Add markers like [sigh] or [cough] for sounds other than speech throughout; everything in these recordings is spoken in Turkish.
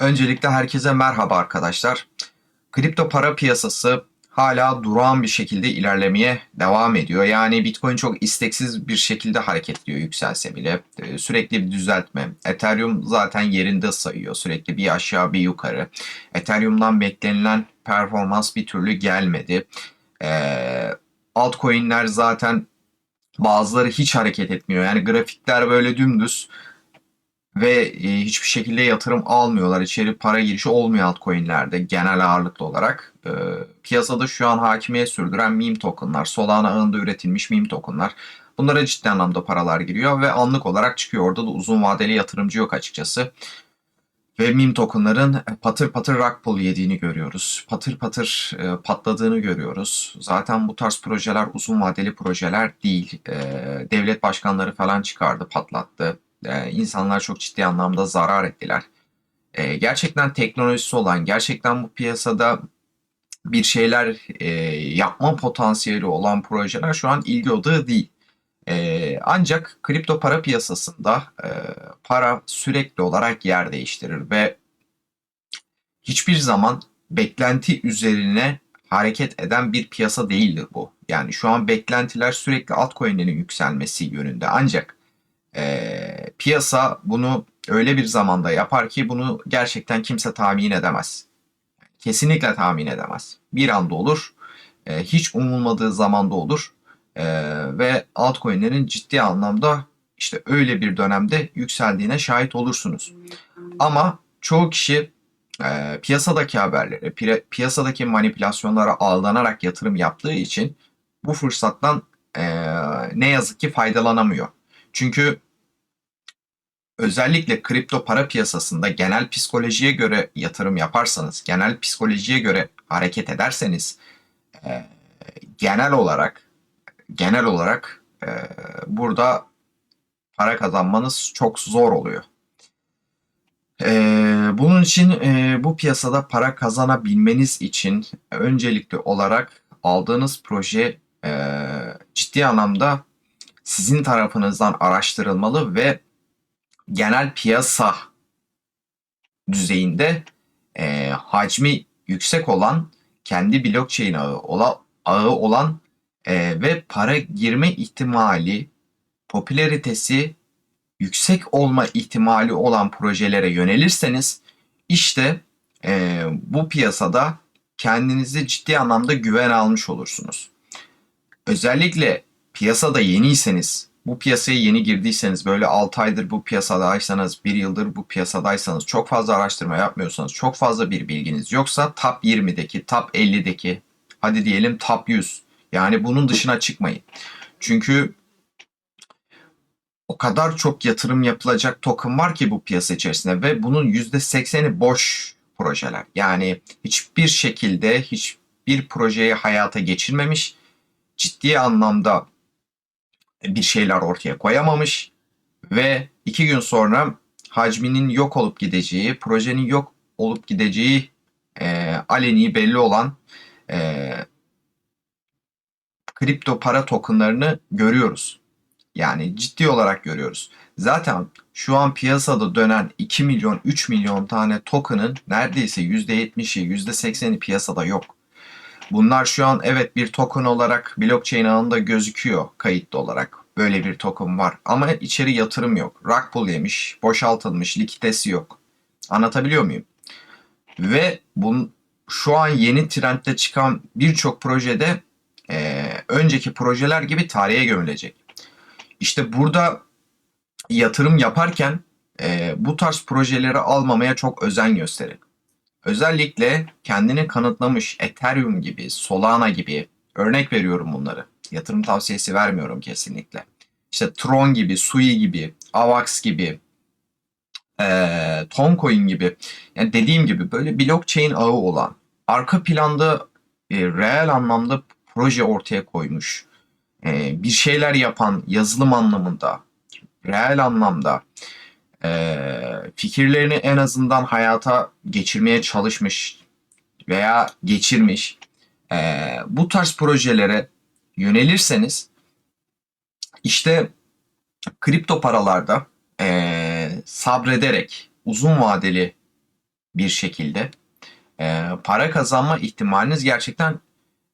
Öncelikle herkese merhaba arkadaşlar. Kripto para piyasası hala durağan bir şekilde ilerlemeye devam ediyor. Yani Bitcoin çok isteksiz bir şekilde hareketliyor yükselse bile. Ee, Sürekli bir düzeltme. Ethereum zaten yerinde sayıyor. Sürekli bir aşağı bir yukarı. Ethereum'dan beklenilen performans bir türlü gelmedi. Ee, altcoin'ler zaten bazıları hiç hareket etmiyor. Yani grafikler böyle dümdüz ve e, hiçbir şekilde yatırım almıyorlar. İçeri para girişi olmuyor altcoin'lerde genel ağırlıklı olarak. E, piyasada şu an hakimiyet sürdüren meme tokenlar, Solana ağında üretilmiş meme tokenlar. Bunlara ciddi anlamda paralar giriyor ve anlık olarak çıkıyor. Orada da uzun vadeli yatırımcı yok açıkçası. Ve meme tokenların patır patır rug pull yediğini görüyoruz. Patır patır e, patladığını görüyoruz. Zaten bu tarz projeler uzun vadeli projeler değil. E, devlet başkanları falan çıkardı, patlattı. E, insanlar çok ciddi anlamda zarar ettiler. E, gerçekten teknolojisi olan, gerçekten bu piyasada bir şeyler e, yapma potansiyeli olan projeler şu an ilgi odağı değil. E, ancak kripto para piyasasında e, para sürekli olarak yer değiştirir ve hiçbir zaman beklenti üzerine hareket eden bir piyasa değildir bu. Yani şu an beklentiler sürekli altcoin'lerin yükselmesi yönünde. Ancak e, piyasa bunu öyle bir zamanda yapar ki bunu gerçekten kimse tahmin edemez. Kesinlikle tahmin edemez. Bir anda olur, e, hiç umulmadığı zamanda olur e, ve altcoin'lerin ciddi anlamda işte öyle bir dönemde yükseldiğine şahit olursunuz. Ama çoğu kişi e, piyasadaki haberlere, pi- piyasadaki manipülasyonlara aldanarak yatırım yaptığı için bu fırsattan e, ne yazık ki faydalanamıyor. Çünkü özellikle kripto para piyasasında genel psikolojiye göre yatırım yaparsanız, genel psikolojiye göre hareket ederseniz e, genel olarak genel olarak e, burada para kazanmanız çok zor oluyor. E, bunun için e, bu piyasada para kazanabilmeniz için öncelikli olarak aldığınız proje e, ciddi anlamda sizin tarafınızdan araştırılmalı ve genel piyasa düzeyinde e, hacmi yüksek olan kendi blockchain ağı, ola, ağı olan e, ve para girme ihtimali, popülaritesi yüksek olma ihtimali olan projelere yönelirseniz işte e, bu piyasada kendinizi ciddi anlamda güven almış olursunuz. Özellikle piyasada yeniyseniz, bu piyasaya yeni girdiyseniz, böyle 6 aydır bu piyasadaysanız, 1 yıldır bu piyasadaysanız, çok fazla araştırma yapmıyorsanız, çok fazla bir bilginiz yoksa top 20'deki, top 50'deki, hadi diyelim top 100. Yani bunun dışına çıkmayın. Çünkü o kadar çok yatırım yapılacak token var ki bu piyasa içerisinde ve bunun %80'i boş projeler. Yani hiçbir şekilde hiçbir projeyi hayata geçirmemiş, ciddi anlamda bir şeyler ortaya koyamamış ve iki gün sonra hacminin yok olup gideceği, projenin yok olup gideceği e, aleni belli olan e, kripto para tokenlarını görüyoruz. Yani ciddi olarak görüyoruz. Zaten şu an piyasada dönen 2 milyon 3 milyon tane token'ın neredeyse %70'i %80'i piyasada yok. Bunlar şu an evet bir token olarak blockchain ağında gözüküyor kayıtlı olarak. Böyle bir token var ama içeri yatırım yok. Rug pull yemiş, boşaltılmış, likiditesi yok. Anlatabiliyor muyum? Ve bunun şu an yeni trendde çıkan birçok projede e, önceki projeler gibi tarihe gömülecek. İşte burada yatırım yaparken e, bu tarz projeleri almamaya çok özen gösterin. Özellikle kendini kanıtlamış Ethereum gibi, Solana gibi örnek veriyorum bunları. Yatırım tavsiyesi vermiyorum kesinlikle. İşte Tron gibi, Sui gibi, Avax gibi, e, Toncoin gibi. Yani dediğim gibi böyle blockchain ağı olan, arka planda e, reel anlamda proje ortaya koymuş, e, bir şeyler yapan yazılım anlamında, reel anlamda e, fikirlerini en azından hayata geçirmeye çalışmış veya geçirmiş e, bu tarz projelere yönelirseniz işte kripto paralarda e, sabrederek uzun vadeli bir şekilde e, para kazanma ihtimaliniz gerçekten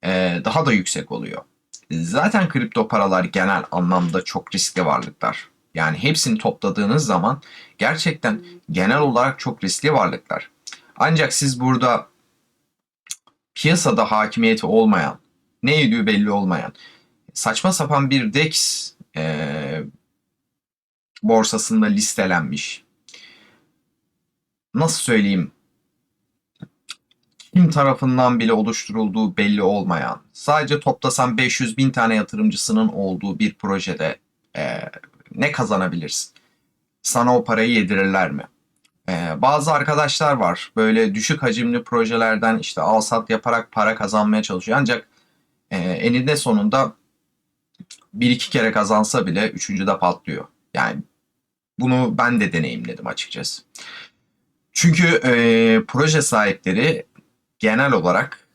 e, daha da yüksek oluyor. Zaten kripto paralar genel anlamda çok riskli varlıklar. Yani hepsini topladığınız zaman gerçekten genel olarak çok riskli varlıklar. Ancak siz burada piyasada hakimiyeti olmayan, ne yediği belli olmayan, saçma sapan bir DEX e, borsasında listelenmiş. Nasıl söyleyeyim? Kim tarafından bile oluşturulduğu belli olmayan, sadece toplasan 500 bin tane yatırımcısının olduğu bir projede e, ne kazanabilirsin? Sana o parayı yedirirler mi? Ee, bazı arkadaşlar var böyle düşük hacimli projelerden işte al sat yaparak para kazanmaya çalışıyor. Ancak e, eninde sonunda bir iki kere kazansa bile üçüncüde patlıyor. Yani bunu ben de deneyimledim açıkçası. Çünkü e, proje sahipleri genel olarak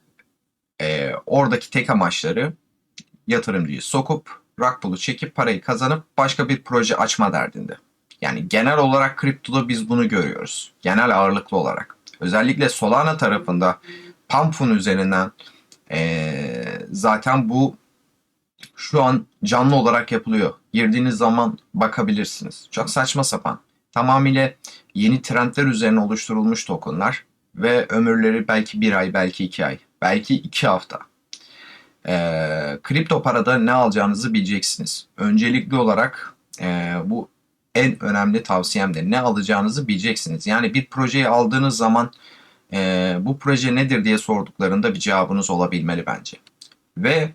e, oradaki tek amaçları yatırımcıyı sokup rakpulu çekip parayı kazanıp başka bir proje açma derdinde. Yani genel olarak kriptoda biz bunu görüyoruz. Genel ağırlıklı olarak. Özellikle Solana tarafında Pump'un üzerinden ee, zaten bu şu an canlı olarak yapılıyor. Girdiğiniz zaman bakabilirsiniz. Çok saçma sapan. Tamamıyla yeni trendler üzerine oluşturulmuş tokenlar ve ömürleri belki bir ay, belki iki ay, belki iki hafta. Ee, kripto parada ne alacağınızı bileceksiniz. Öncelikli olarak e, bu en önemli tavsiyemdir. Ne alacağınızı bileceksiniz. Yani bir projeyi aldığınız zaman e, bu proje nedir diye sorduklarında bir cevabınız olabilmeli bence. Ve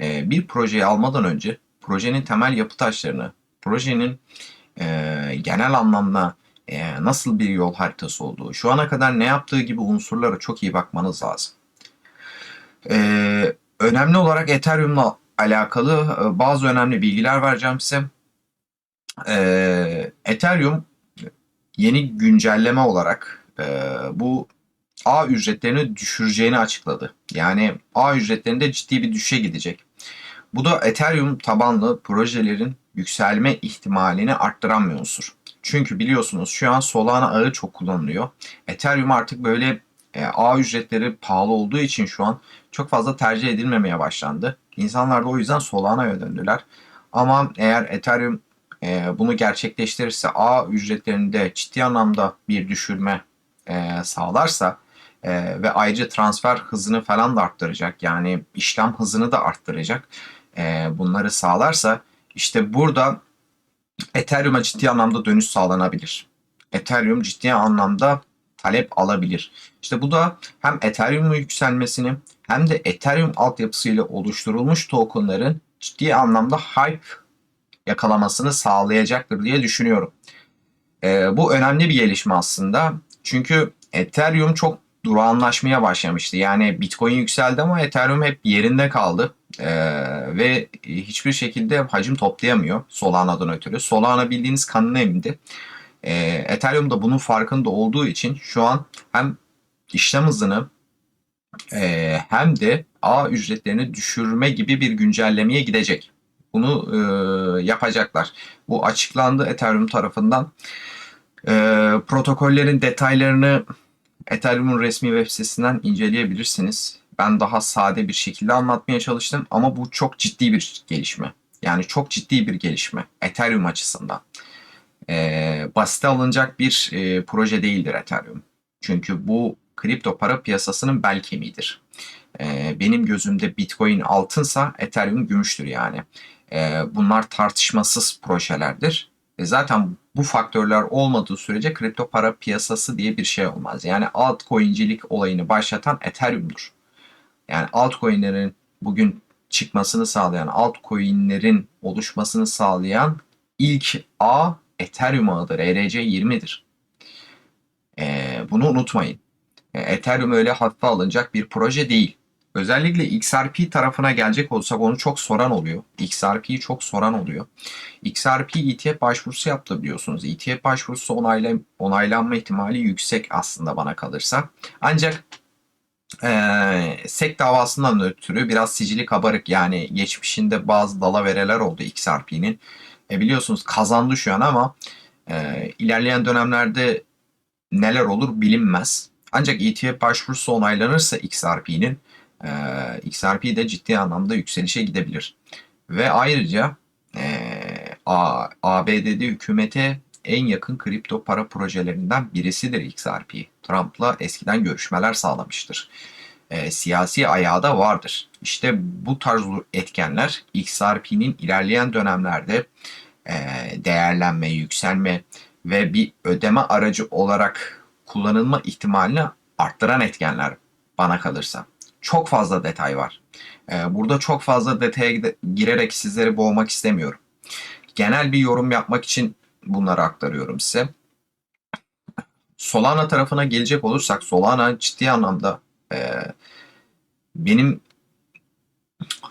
e, bir projeyi almadan önce projenin temel yapı taşlarını, projenin e, genel anlamda e, nasıl bir yol haritası olduğu, şu ana kadar ne yaptığı gibi unsurlara çok iyi bakmanız lazım. E, önemli olarak Ethereum'la alakalı e, bazı önemli bilgiler vereceğim size. E, Ethereum yeni güncelleme olarak e, bu ağ ücretlerini düşüreceğini açıkladı. Yani ağ ücretlerinde ciddi bir düşüşe gidecek. Bu da Ethereum tabanlı projelerin yükselme ihtimalini arttıran bir unsur. Çünkü biliyorsunuz şu an Solana ağı çok kullanılıyor. Ethereum artık böyle e, ağ ücretleri pahalı olduğu için şu an çok fazla tercih edilmemeye başlandı. İnsanlar da o yüzden Solana'ya döndüler. Ama eğer Ethereum e, bunu gerçekleştirirse ağ ücretlerinde ciddi anlamda bir düşürme e, sağlarsa e, ve ayrıca transfer hızını falan da arttıracak. Yani işlem hızını da arttıracak. E, bunları sağlarsa işte burada Ethereum'a ciddi anlamda dönüş sağlanabilir. Ethereum ciddi anlamda talep alabilir. İşte bu da hem Ethereum'un yükselmesini hem de Ethereum altyapısıyla oluşturulmuş tokenların ciddi anlamda hype yakalamasını sağlayacaktır diye düşünüyorum. E, bu önemli bir gelişme aslında. Çünkü Ethereum çok durağanlaşmaya başlamıştı. Yani Bitcoin yükseldi ama Ethereum hep yerinde kaldı. Ee, ve hiçbir şekilde hacim toplayamıyor Solana'dan ötürü. Solana bildiğiniz kanını emdi. Ee, Ethereum da bunun farkında olduğu için şu an hem işlem hızını e, hem de ağ ücretlerini düşürme gibi bir güncellemeye gidecek. Bunu e, yapacaklar. Bu açıklandı Ethereum tarafından. E, protokollerin detaylarını Ethereum'un resmi web sitesinden inceleyebilirsiniz. Ben daha sade bir şekilde anlatmaya çalıştım ama bu çok ciddi bir gelişme. Yani çok ciddi bir gelişme Ethereum açısından. Ee, basite alınacak bir e, proje değildir Ethereum. Çünkü bu kripto para piyasasının bel kemiğidir. Ee, benim gözümde Bitcoin altınsa Ethereum gümüştür yani. Ee, bunlar tartışmasız projelerdir. E zaten bu faktörler olmadığı sürece kripto para piyasası diye bir şey olmaz. Yani altcoin'cilik olayını başlatan Ethereum'dur. Yani altcoin'lerin bugün çıkmasını sağlayan, altcoin'lerin oluşmasını sağlayan ilk ağ Ethereum ağıdır. ERC20'dir. Ee, bunu unutmayın. Ee, Ethereum öyle hafife alınacak bir proje değil. Özellikle XRP tarafına gelecek olsak onu çok soran oluyor. XRP'yi çok soran oluyor. XRP ETF başvurusu yaptı biliyorsunuz. ETF başvurusu onayla, onaylanma ihtimali yüksek aslında bana kalırsa. Ancak ee, SEC davasından ötürü biraz sicili kabarık yani geçmişinde bazı dalavereler oldu XRP'nin. E, biliyorsunuz kazandı şu an ama e, ilerleyen dönemlerde neler olur bilinmez. Ancak ETF başvurusu onaylanırsa XRP'nin e, XRP de ciddi anlamda yükselişe gidebilir. Ve ayrıca e, ABD'de hükümete en yakın kripto para projelerinden birisidir XRP. Trump'la eskiden görüşmeler sağlamıştır. E, siyasi ayağı da vardır. İşte bu tarz etkenler XRP'nin ilerleyen dönemlerde e, değerlenme, yükselme ve bir ödeme aracı olarak kullanılma ihtimalini arttıran etkenler bana kalırsa. Çok fazla detay var. E, burada çok fazla detaya girerek sizleri boğmak istemiyorum. Genel bir yorum yapmak için bunları aktarıyorum size. Solana tarafına gelecek olursak Solana ciddi anlamda e, benim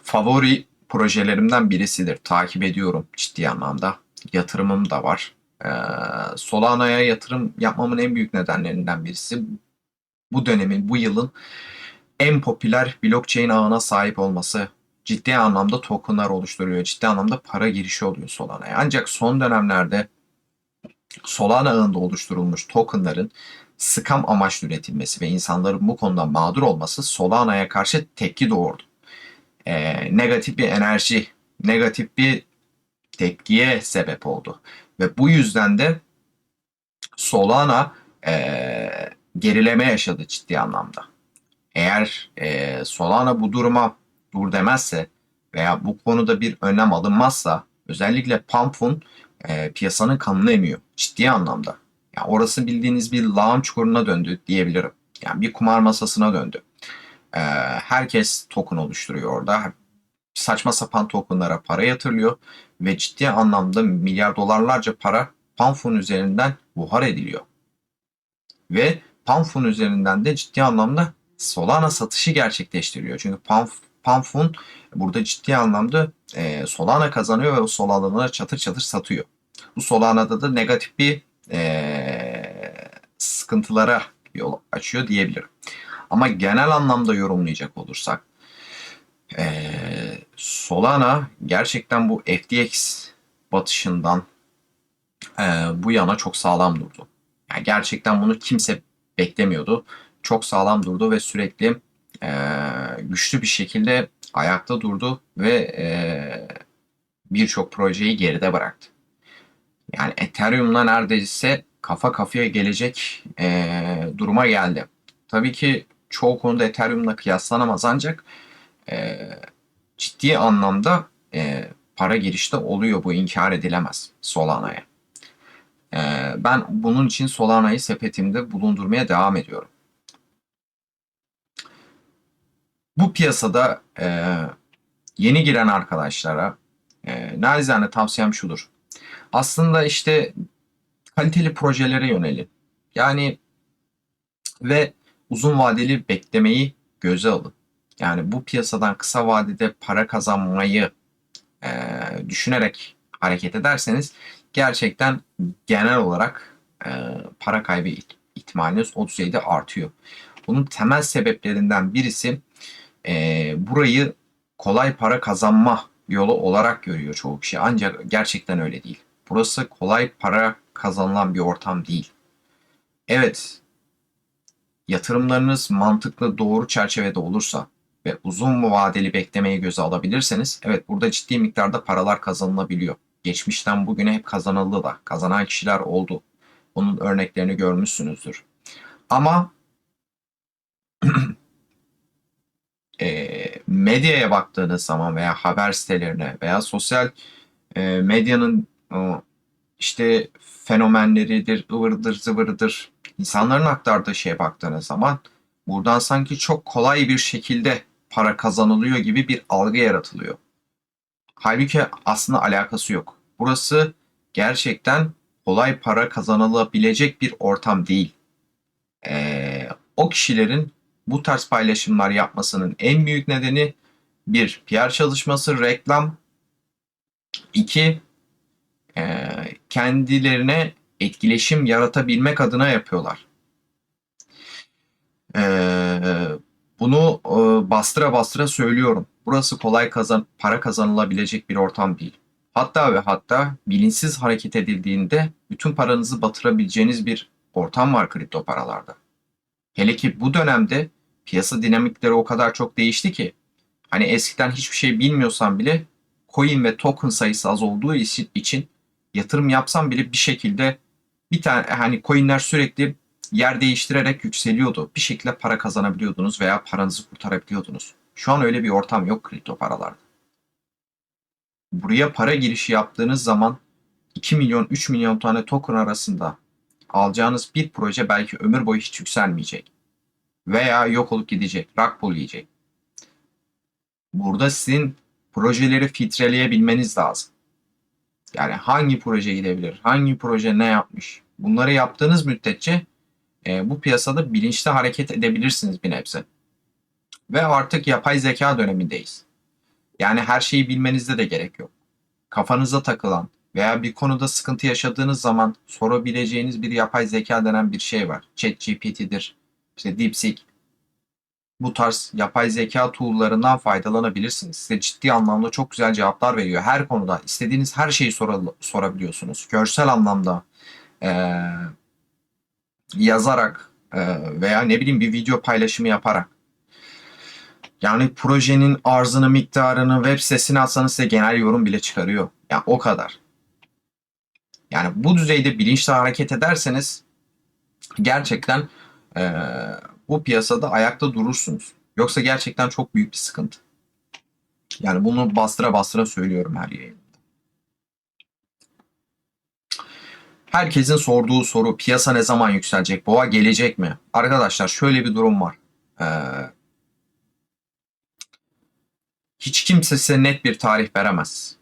favori projelerimden birisidir. Takip ediyorum ciddi anlamda. Yatırımım da var. Ee, Solana'ya yatırım yapmamın en büyük nedenlerinden birisi bu dönemin, bu yılın en popüler blockchain ağına sahip olması ciddi anlamda tokenlar oluşturuyor. Ciddi anlamda para girişi oluyor Solana'ya. Ancak son dönemlerde Solana ağında oluşturulmuş tokenların scam amaçlı üretilmesi ve insanların bu konuda mağdur olması Solana'ya karşı tepki doğurdu. Ee, negatif bir enerji, negatif bir tepkiye sebep oldu. Ve bu yüzden de Solana ee, gerileme yaşadı ciddi anlamda. Eğer ee, Solana bu duruma dur demezse veya bu konuda bir önlem alınmazsa özellikle Pump'un e, piyasanın kanını emiyor ciddi anlamda. Yani orası bildiğiniz bir lağım çukuruna döndü diyebilirim. Yani bir kumar masasına döndü. E, herkes token oluşturuyor orada. Saçma sapan tokenlara para yatırılıyor ve ciddi anlamda milyar dolarlarca para Pump'un üzerinden buhar ediliyor. Ve Pump'un üzerinden de ciddi anlamda Solana satışı gerçekleştiriyor. Çünkü Pump, Pump'un burada ciddi anlamda e, Solana kazanıyor ve o Solana'ları çatır çatır satıyor. Bu Solana'da da negatif bir e, sıkıntılara yol açıyor diyebilirim. Ama genel anlamda yorumlayacak olursak e, Solana gerçekten bu FTX batışından e, bu yana çok sağlam durdu. Yani gerçekten bunu kimse beklemiyordu. Çok sağlam durdu ve sürekli e, güçlü bir şekilde ayakta durdu ve e, birçok projeyi geride bıraktı. Yani Ethereum'la neredeyse kafa kafaya gelecek e, duruma geldi. Tabii ki çoğu konuda Ethereum'la kıyaslanamaz ancak e, ciddi anlamda e, para girişte oluyor bu inkar edilemez Solana'ya. E, ben bunun için Solana'yı sepetimde bulundurmaya devam ediyorum. Bu piyasada e, yeni giren arkadaşlara e, narizane tavsiyem şudur. Aslında işte kaliteli projelere yönelin. Yani ve uzun vadeli beklemeyi göze alın. Yani bu piyasadan kısa vadede para kazanmayı e, düşünerek hareket ederseniz gerçekten genel olarak e, para kaybı ihtimaliniz o düzeyde artıyor. Bunun temel sebeplerinden birisi e, burayı kolay para kazanma yolu olarak görüyor çoğu kişi. Ancak gerçekten öyle değil. Burası kolay para kazanılan bir ortam değil. Evet, yatırımlarınız mantıklı doğru çerçevede olursa ve uzun vadeli beklemeyi göze alabilirseniz evet burada ciddi miktarda paralar kazanılabiliyor. Geçmişten bugüne hep kazanıldı da kazanan kişiler oldu. Bunun örneklerini görmüşsünüzdür. Ama [clears throat] e, medyaya baktığınız zaman veya haber sitelerine veya sosyal e, medyanın o, işte fenomenleridir, ıvırdır, zıvırdır insanların aktardığı şeye baktığınız zaman buradan sanki çok kolay bir şekilde para kazanılıyor gibi bir algı yaratılıyor. Halbuki aslında alakası yok. Burası gerçekten kolay para kazanılabilecek bir ortam değil. Ee, o kişilerin bu tarz paylaşımlar yapmasının en büyük nedeni bir PR çalışması, reklam, iki e, kendilerine etkileşim yaratabilmek adına yapıyorlar. E, bunu e, bastıra bastıra söylüyorum. Burası kolay kazan para kazanılabilecek bir ortam değil. Hatta ve hatta bilinçsiz hareket edildiğinde bütün paranızı batırabileceğiniz bir ortam var kripto paralarda. Hele ki bu dönemde piyasa dinamikleri o kadar çok değişti ki hani eskiden hiçbir şey bilmiyorsan bile coin ve token sayısı az olduğu için yatırım yapsan bile bir şekilde bir tane hani coinler sürekli yer değiştirerek yükseliyordu. Bir şekilde para kazanabiliyordunuz veya paranızı kurtarabiliyordunuz. Şu an öyle bir ortam yok kripto paralarda. Buraya para girişi yaptığınız zaman 2 milyon 3 milyon tane token arasında alacağınız bir proje belki ömür boyu hiç yükselmeyecek. Veya yok olup gidecek. Pull yiyecek. Burada sizin projeleri filtreleyebilmeniz lazım. Yani hangi proje gidebilir, hangi proje ne yapmış. Bunları yaptığınız müddetçe e, bu piyasada bilinçli hareket edebilirsiniz bir nebze. Ve artık yapay zeka dönemindeyiz. Yani her şeyi bilmenizde de gerek yok. Kafanıza takılan veya bir konuda sıkıntı yaşadığınız zaman sorabileceğiniz bir yapay zeka denen bir şey var. ChatGPT'dir, işte DeepSeek. Bu tarz yapay zeka tool'larından faydalanabilirsiniz. Size ciddi anlamda çok güzel cevaplar veriyor. Her konuda istediğiniz her şeyi sora- sorabiliyorsunuz. Görsel anlamda eee, yazarak eee, veya ne bileyim bir video paylaşımı yaparak yani projenin arzını, miktarını web sitesine atsanız size genel yorum bile çıkarıyor. Yani o kadar. Yani bu düzeyde bilinçli hareket ederseniz gerçekten eee, bu piyasada ayakta durursunuz. Yoksa gerçekten çok büyük bir sıkıntı. Yani bunu bastıra bastıra söylüyorum her yayında. Herkesin sorduğu soru piyasa ne zaman yükselecek? Boğa gelecek mi? Arkadaşlar şöyle bir durum var. Ee, hiç kimse size net bir tarih veremez.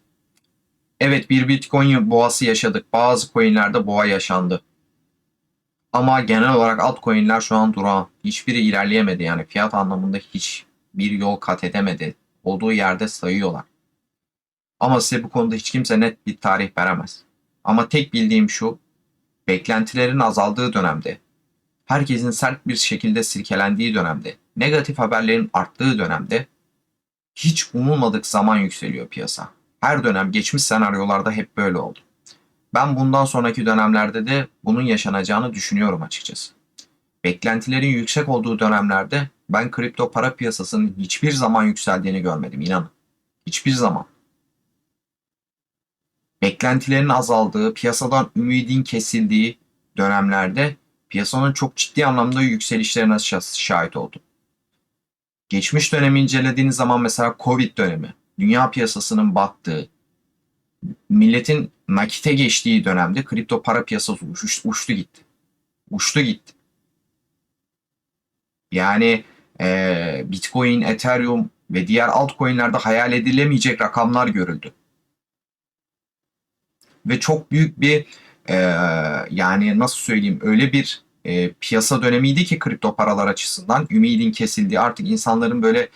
Evet bir Bitcoin boğası yaşadık. Bazı coinlerde boğa yaşandı. Ama genel olarak altcoin'ler şu an durağan. Hiçbiri ilerleyemedi yani fiyat anlamında hiç bir yol kat edemedi. Olduğu yerde sayıyorlar. Ama size bu konuda hiç kimse net bir tarih veremez. Ama tek bildiğim şu, beklentilerin azaldığı dönemde, herkesin sert bir şekilde silkelendiği dönemde, negatif haberlerin arttığı dönemde hiç umulmadık zaman yükseliyor piyasa. Her dönem geçmiş senaryolarda hep böyle oldu. Ben bundan sonraki dönemlerde de bunun yaşanacağını düşünüyorum açıkçası. Beklentilerin yüksek olduğu dönemlerde ben kripto para piyasasının hiçbir zaman yükseldiğini görmedim inanın. Hiçbir zaman. Beklentilerin azaldığı, piyasadan ümidin kesildiği dönemlerde piyasanın çok ciddi anlamda yükselişlerine şa- şahit oldum. Geçmiş dönemi incelediğiniz zaman mesela Covid dönemi, dünya piyasasının battığı, milletin nakite geçtiği dönemde kripto para piyasası uç- uçtu gitti. Uçtu gitti. Yani eee, Bitcoin, Ethereum ve diğer altcoin'lerde hayal edilemeyecek rakamlar görüldü. Ve çok büyük bir eee, yani nasıl söyleyeyim öyle bir eee, piyasa dönemiydi ki kripto paralar açısından ümidin kesildiği artık insanların böyle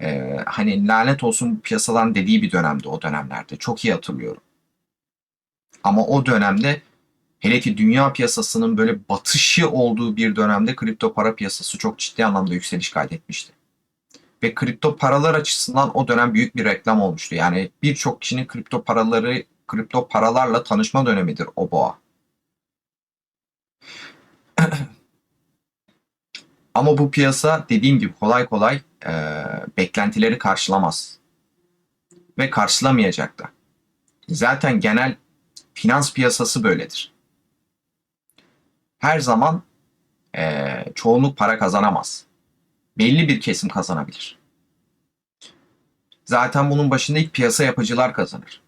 eee, hani lanet olsun bu piyasaların dediği bir dönemdi o dönemlerde. Çok iyi hatırlıyorum. Ama o dönemde hele ki dünya piyasasının böyle batışı olduğu bir dönemde kripto para piyasası çok ciddi anlamda yükseliş kaydetmişti. Ve kripto paralar açısından o dönem büyük bir reklam olmuştu. Yani birçok kişinin kripto paraları, kripto paralarla tanışma dönemidir o boğa. [clears throat] Ama bu piyasa dediğim gibi kolay kolay e, beklentileri karşılamaz. Ve karşılamayacak da. Zaten genel finans piyasası böyledir. Her zaman eee, çoğunluk para kazanamaz. Belli bir kesim kazanabilir. Zaten bunun başında ilk piyasa yapıcılar kazanır.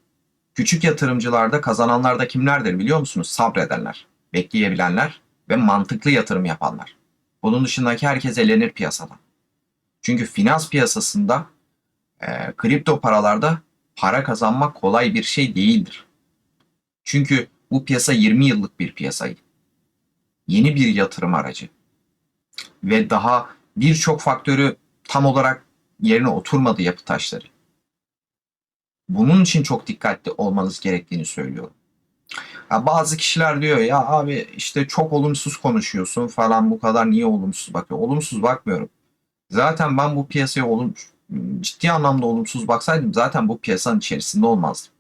Küçük yatırımcılarda kazananlar da kimlerdir biliyor musunuz? Sabredenler, bekleyebilenler ve mantıklı yatırım yapanlar. Bunun dışındaki herkes elenir piyasadan. Çünkü finans piyasasında eee, kripto paralarda para kazanmak kolay bir şey değildir. Çünkü bu piyasa 20 yıllık bir piyasaydı. Yeni bir yatırım aracı. Ve daha birçok faktörü tam olarak yerine oturmadı yapı taşları. Bunun için çok dikkatli olmanız gerektiğini söylüyorum. Ya bazı kişiler diyor ya abi işte çok olumsuz konuşuyorsun falan bu kadar niye olumsuz bakıyor? Olumsuz bakmıyorum. Zaten ben bu piyasaya olum, ciddi anlamda olumsuz baksaydım zaten bu piyasanın içerisinde olmazdım.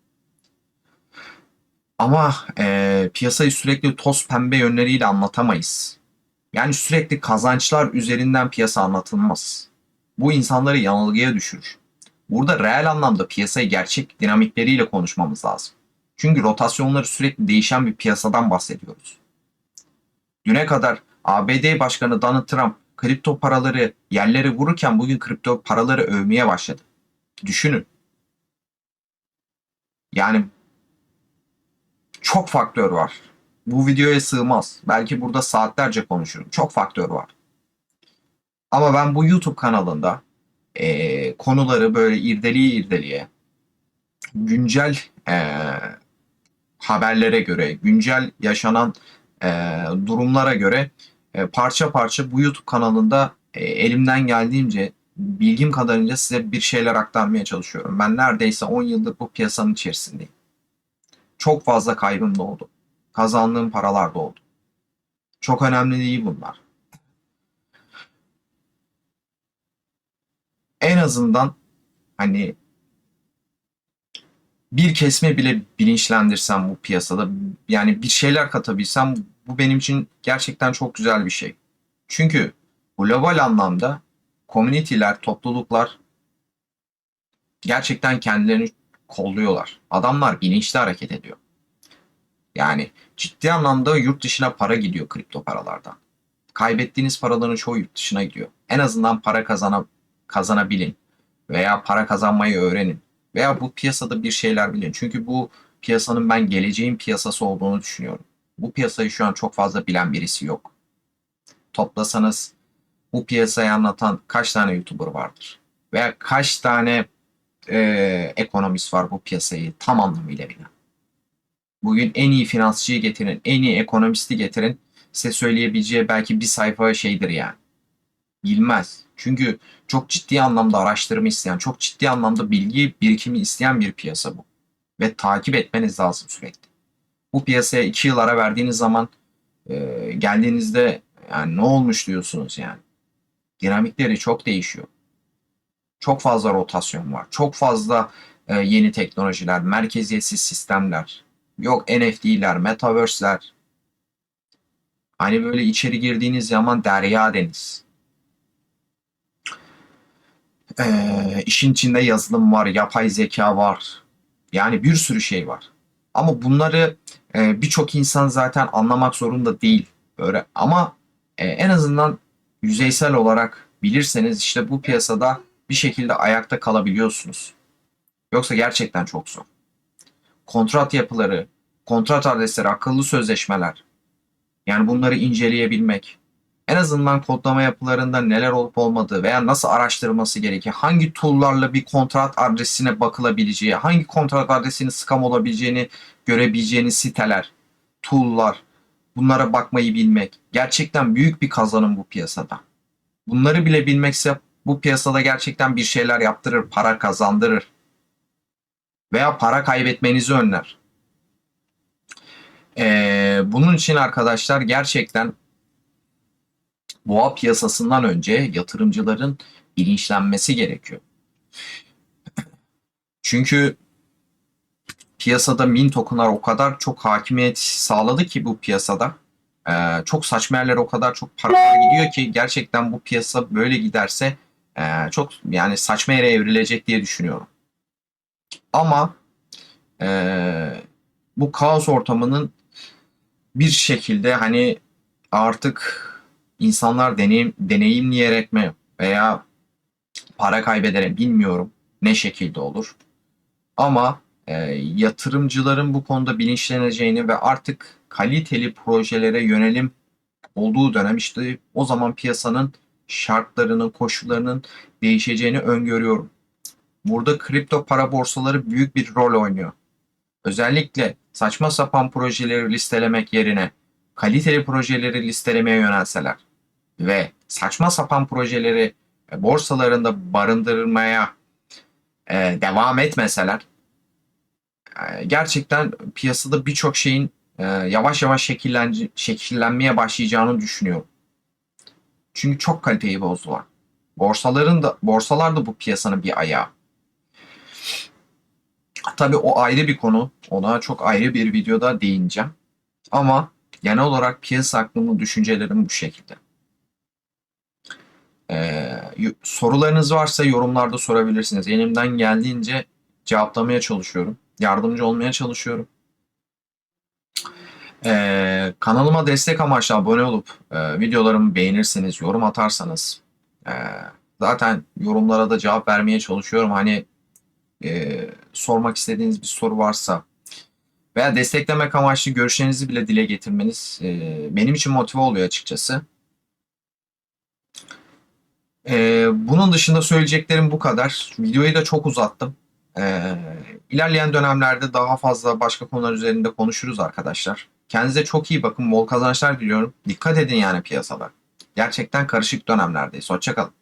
Ama e, piyasayı sürekli toz pembe yönleriyle anlatamayız. Yani sürekli kazançlar üzerinden piyasa anlatılmaz. Bu insanları yanılgıya düşürür. Burada reel anlamda piyasayı gerçek dinamikleriyle konuşmamız lazım. Çünkü rotasyonları sürekli değişen bir piyasadan bahsediyoruz. Düne kadar ABD Başkanı Donald Trump kripto paraları yerlere vururken bugün kripto paraları övmeye başladı. Düşünün. Yani çok faktör var. Bu videoya sığmaz. Belki burada saatlerce konuşurum. Çok faktör var. Ama ben bu YouTube kanalında eee, konuları böyle irdeliye irdeliye güncel eee, haberlere göre, güncel yaşanan eee, durumlara göre e, parça parça bu YouTube kanalında e, elimden geldiğince bilgim kadarıyla size bir şeyler aktarmaya çalışıyorum. Ben neredeyse 10 yıldır bu piyasanın içerisindeyim. Çok fazla kaybım da oldu. Kazandığım paralar da oldu. Çok önemli değil bunlar. En azından hani bir kesme bile bilinçlendirsem bu piyasada yani bir şeyler katabilsem bu benim için gerçekten çok güzel bir şey. Çünkü global anlamda komüniteler, topluluklar gerçekten kendilerini kolluyorlar. Adamlar bilinçli hareket ediyor. Yani ciddi anlamda yurt dışına para gidiyor kripto paralardan. Kaybettiğiniz paraların çoğu yurt dışına gidiyor. En azından para kazana, kazanabilin veya para kazanmayı öğrenin veya bu piyasada bir şeyler bilin. Çünkü bu piyasanın ben geleceğin piyasası olduğunu düşünüyorum. Bu piyasayı şu an çok fazla bilen birisi yok. Toplasanız bu piyasayı anlatan kaç tane YouTuber vardır? Veya kaç tane e, ekonomist var bu piyasayı tam anlamıyla bilen? Bugün en iyi finansçıyı getirin, en iyi ekonomisti getirin. Size söyleyebileceği belki bir sayfa şeydir yani. Bilmez. Çünkü çok ciddi anlamda araştırma isteyen, çok ciddi anlamda bilgi birikimi isteyen bir piyasa bu. Ve takip etmeniz lazım sürekli. Bu piyasaya iki yıl ara verdiğiniz zaman e, geldiğinizde yani ne olmuş diyorsunuz yani. Dinamikleri çok değişiyor. Çok fazla rotasyon var. Çok fazla e, yeni teknolojiler, merkeziyetsiz sistemler. Yok NFT'ler, metaverse'ler. Hani böyle içeri girdiğiniz zaman derya deniz. Ee, işin içinde yazılım var, yapay zeka var. Yani bir sürü şey var. Ama bunları e, birçok insan zaten anlamak zorunda değil. Böyle ama e, en azından yüzeysel olarak bilirseniz işte bu piyasada bir şekilde ayakta kalabiliyorsunuz. Yoksa gerçekten çok zor. Kontrat yapıları, kontrat adresleri, akıllı sözleşmeler. Yani bunları inceleyebilmek. En azından kodlama yapılarında neler olup olmadığı veya nasıl araştırılması gerekiyor, hangi tool'larla bir kontrat adresine bakılabileceği, hangi kontrat adresinin scam olabileceğini görebileceğiniz siteler, tool'lar, bunlara bakmayı bilmek gerçekten büyük bir kazanım bu piyasada. Bunları bile bilmekse bu piyasada gerçekten bir şeyler yaptırır, para kazandırır. Veya para kaybetmenizi önler. Ee, bunun için arkadaşlar gerçekten boğa piyasasından önce yatırımcıların bilinçlenmesi gerekiyor. [clears throat] Çünkü piyasada min tokenlar o kadar çok hakimiyet sağladı ki bu piyasada. Ee, çok saçma yerlere o kadar çok paralar gidiyor ki gerçekten bu piyasa böyle giderse e, çok yani saçma yere evrilecek diye düşünüyorum. Ama e, bu kaos ortamının bir şekilde hani artık insanlar deneyim, deneyimleyerek mi veya para kaybederek bilmiyorum ne şekilde olur. Ama e, yatırımcıların bu konuda bilinçleneceğini ve artık kaliteli projelere yönelim olduğu dönem işte o zaman piyasanın şartlarının, koşullarının değişeceğini öngörüyorum. Burada kripto para borsaları büyük bir rol oynuyor. Özellikle saçma sapan projeleri listelemek yerine kaliteli projeleri listelemeye yönelseler ve saçma sapan projeleri e, borsalarında barındırmaya e, devam etmeseler e, gerçekten piyasada birçok şeyin yavaş yavaş şekillen, şekillenmeye başlayacağını düşünüyorum. Çünkü çok kaliteyi bozdular. Borsaların da borsalar da bu piyasanın bir ayağı. Tabii o ayrı bir konu. Ona çok ayrı bir videoda değineceğim. Ama genel olarak piyasa hakkında düşüncelerim bu şekilde. Ee, sorularınız varsa yorumlarda sorabilirsiniz. Elimden geldiğince cevaplamaya çalışıyorum. Yardımcı olmaya çalışıyorum. Ee, kanalıma destek amaçlı abone olup e, videolarımı beğenirseniz, yorum atarsanız e, zaten yorumlara da cevap vermeye çalışıyorum. Hani e, sormak istediğiniz bir soru varsa veya desteklemek amaçlı görüşlerinizi bile dile getirmeniz e, benim için motive oluyor açıkçası. E, bunun dışında söyleyeceklerim bu kadar. Videoyu da çok uzattım. E, ilerleyen dönemlerde daha fazla başka konular üzerinde konuşuruz arkadaşlar. Kendinize çok iyi bakın. Bol kazançlar diliyorum. Dikkat edin yani piyasada. Gerçekten karışık dönemlerdeyiz. Hoşçakalın.